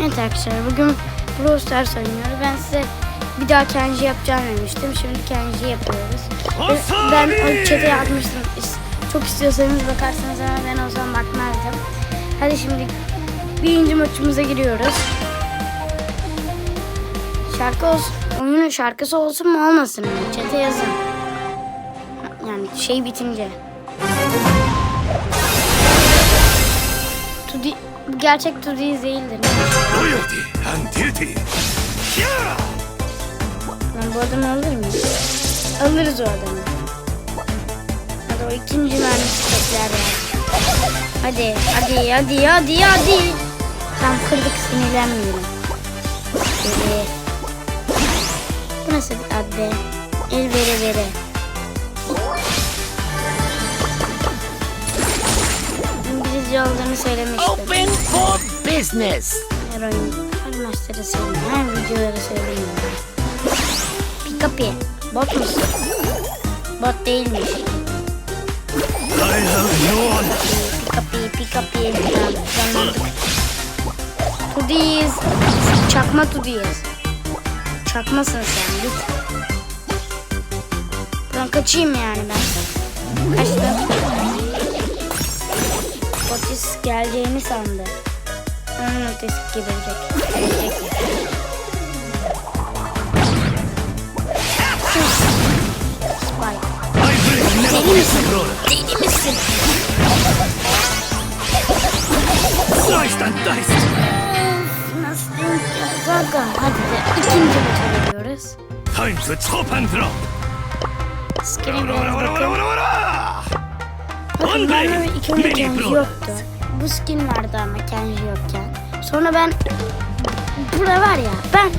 Evet arkadaşlar bugün Brawl Stars oynuyoruz. Ben size bir daha Kenji yapacağım demiştim. Şimdi Kenji yapıyoruz. Ben o chat'e yazmıştım. İs- Çok istiyorsanız bakarsanız ama ben o zaman bakmazdım. Hadi şimdi birinci maçımıza giriyoruz. Şarkı olsun, oyunun şarkısı olsun mu olmasın mı? Chat'e yazın. Yani şey bitince. Gerçek Tudi değildir. Loyalty and duty. Yeah! Ben bu adamı alır mıyım? Alırız o adamı. Hadi o ikinci mermisi tekrar. Hadi, hadi, hadi, hadi, hadi. Tam kırdık sinirlenmiyorum. Şöyle. Bu nasıl bir ad be? El vere vere. İngilizce olduğunu söylemiştim. Open for business. Her oyun, her maçları söylüyorum. Her videoları söylüyorum. Pikapi. Bot musun? Bot değilmiş. I have no honor. Pikapi, Pikapi. Anladık. Tudiyiz. Çakma Tudiyiz. Çakmasın sen git. Ben kaçayım yani ben. Kaçtım. Otis geleceğini sandı. Onun ötesi gelecek. Gelecek. Deli misin? Deli misin? Sliced and diced. Nasıl denk geldi aga? Hadi de ikinci maça gidiyoruz. Time to chop and drop. Ora, biraz bakın. Blade, ilk önce Kenji yoktu. Bu skin vardı ama Kenji yokken. Sonra ben burada var ya ben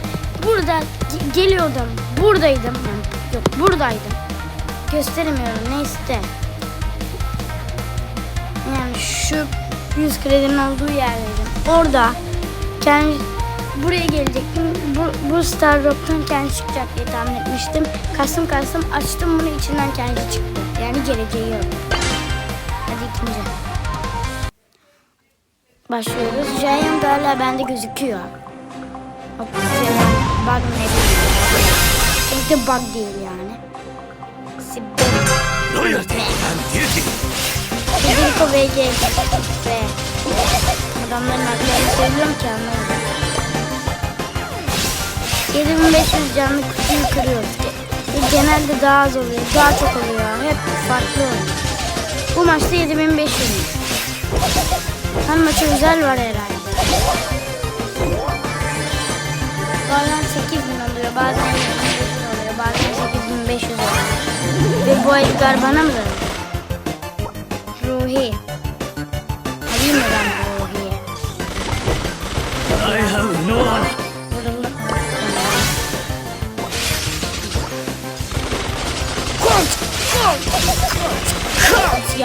burada ge- geliyordum. Buradaydım. Yok buradaydım. Gösteremiyorum neyse. Yani şu 100 kredinin olduğu yerdeydim. Orada Kenji buraya gelecektim. Bu, bu Star Rock'tan Kenji çıkacak diye tahmin etmiştim. Kastım kastım açtım bunu içinden Kenji çıktı. Yani geleceği yok. Hadi ikinci. Başlıyoruz. Giant hala bende gözüküyor. Bak bug ne bileyim. Pek de bug değil yani. Duty. Federico VG ve adamların adlarını söylüyorum ki anlamadım. 7500 canlı kutuyu kırıyoruz. Ge- Genelde daha az oluyor, daha çok oluyor. Hep farklı oluyor. Bu maçta 7500. Her maça özel var herhalde. Bazen 8000 oluyor, bazen 7500 oluyor, bazen 8500 oluyor. Ve bu Edgar bana mı da? Ruhi.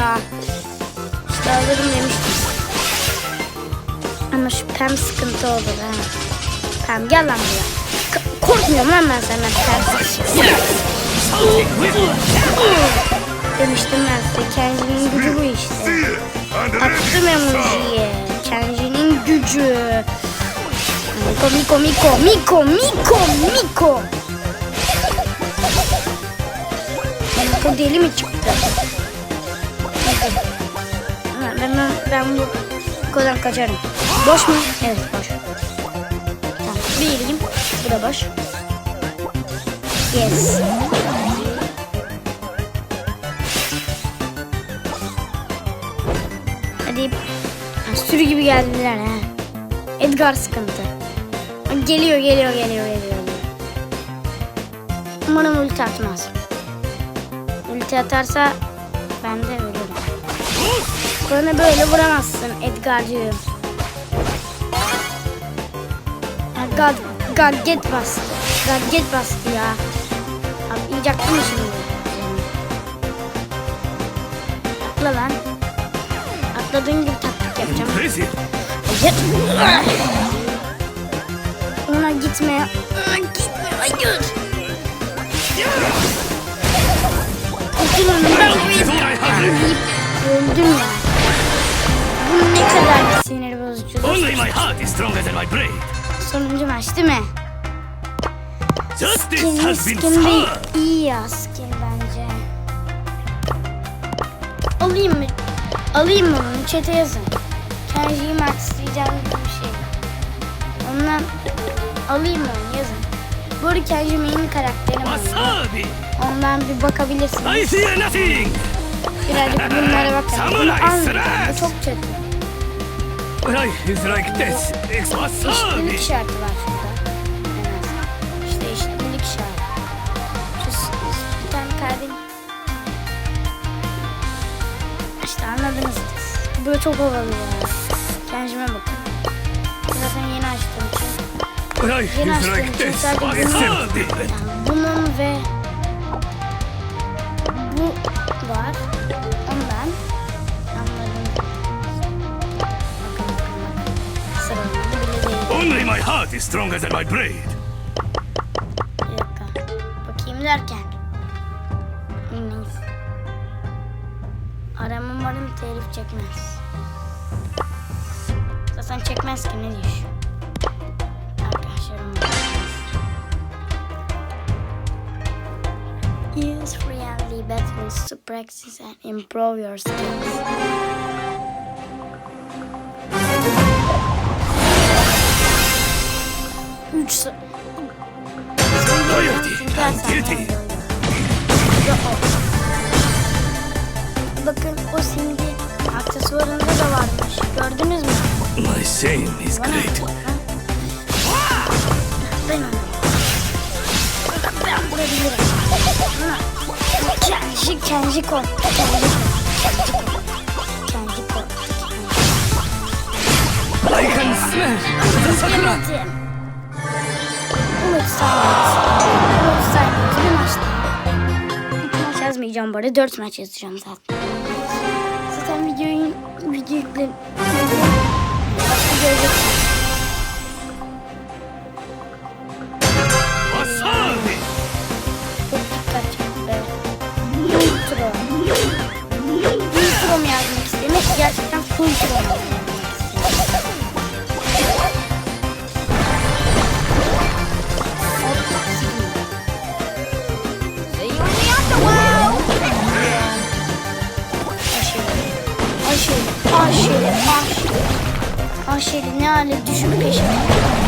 Ya! İşte alırım demiştim. Ama şu pem sıkıntı oldu ha. Pem gel lan buraya. K- korkmuyorum lan ben senden pem demiştim ben size. Kendinin gücü bu işte. Attım emojiye. Kenji'nin gücü. Miko, Miko, Miko, Miko, Miko, Miko. Miko deli mi çıktı? Ha, Ben, bu Miko'dan kaçarım. Boş mu? Evet boş. Tamam bir eleyim. Bu da boş. Yes. Hadi. Ha, sürü gibi geldiler ha. Edgar sıkıntı. Geliyor, geliyor, geliyor. geliyor. Umarım ulti atmaz. Ulti atarsa ben de ölürüm. Bana böyle vuramazsın Edgar'cığım. Gad, gadget bastı. Gadget bastı ya. Atlayacaktım şimdi. Atla lan. Atladığın gibi taktik yapacağım. Hayır. Ona gitme. Ona gitme. Hayır. Kurtulun. Ben. Öldüm ya. Ne kadar sinir bozucu. Only my heart is stronger than my brain. Sonuncu maç değil mi? Justice has been served. İyi ya skin bence. Alayım mı? Alayım mı bunu? Chat'e yazın. Kenji'yi maxlayacağım gibi bir şey. Ondan alayım mı onu yazın. Bu arada Kenji main karakterim. Wasabi. Ondan bir bakabilirsiniz. I see nothing. Birazcık bunlara bakın. Bunu almayacağım. Bu çok kötü. Life is like this. It's wasabi. Eşitlik işareti var şurada. En az. İşte eşitlik işareti. Şu s- bir tane kalbin. İşte anladınız. Böyle çok havalı ya. Kendime bakın. Zaten yeni açtığım için. Life Yeni is açtığım like için this. sadece bunu, Wasabi. yani bunun ve bu heart is stronger than my brain. Bir dakika. Bakayım derken. Neyse. Aram umarım telif çekmez. Zaten çekmez ki ne diyor? Arkadaşlarım. Use friendly battles to practice and improve your skills. Üç duty. Bakın o simge aksesuarında da varmış. Gördünüz mü? My shame is great. Ben onu. Ben vurabilirim. Kenji, Kenji ko. Kenji ko. Kenji ko. I can smell the sakura. Saymaz. Umut Saymaz. Bir maç yazmayacağım arada. Dört maç yazacağım zaten. Zaten videoyu video. Aşırı ne hale düşük peşime.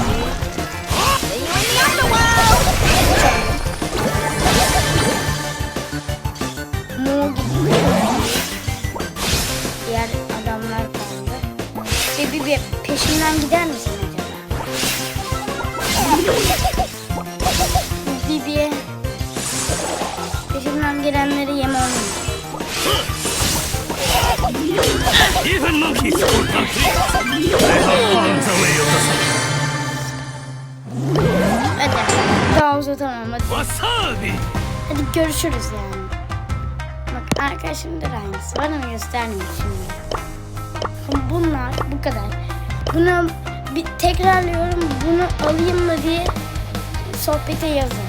Of the sun. Hadi. Daha uzatamam hadi. Wasabi. Hadi görüşürüz yani. Bak arkadaşımda da aynısı var ama göstermiyorum şimdi. Bunlar bu kadar. Bunu bir tekrarlıyorum. Bunu alayım mı diye sohbete yazın.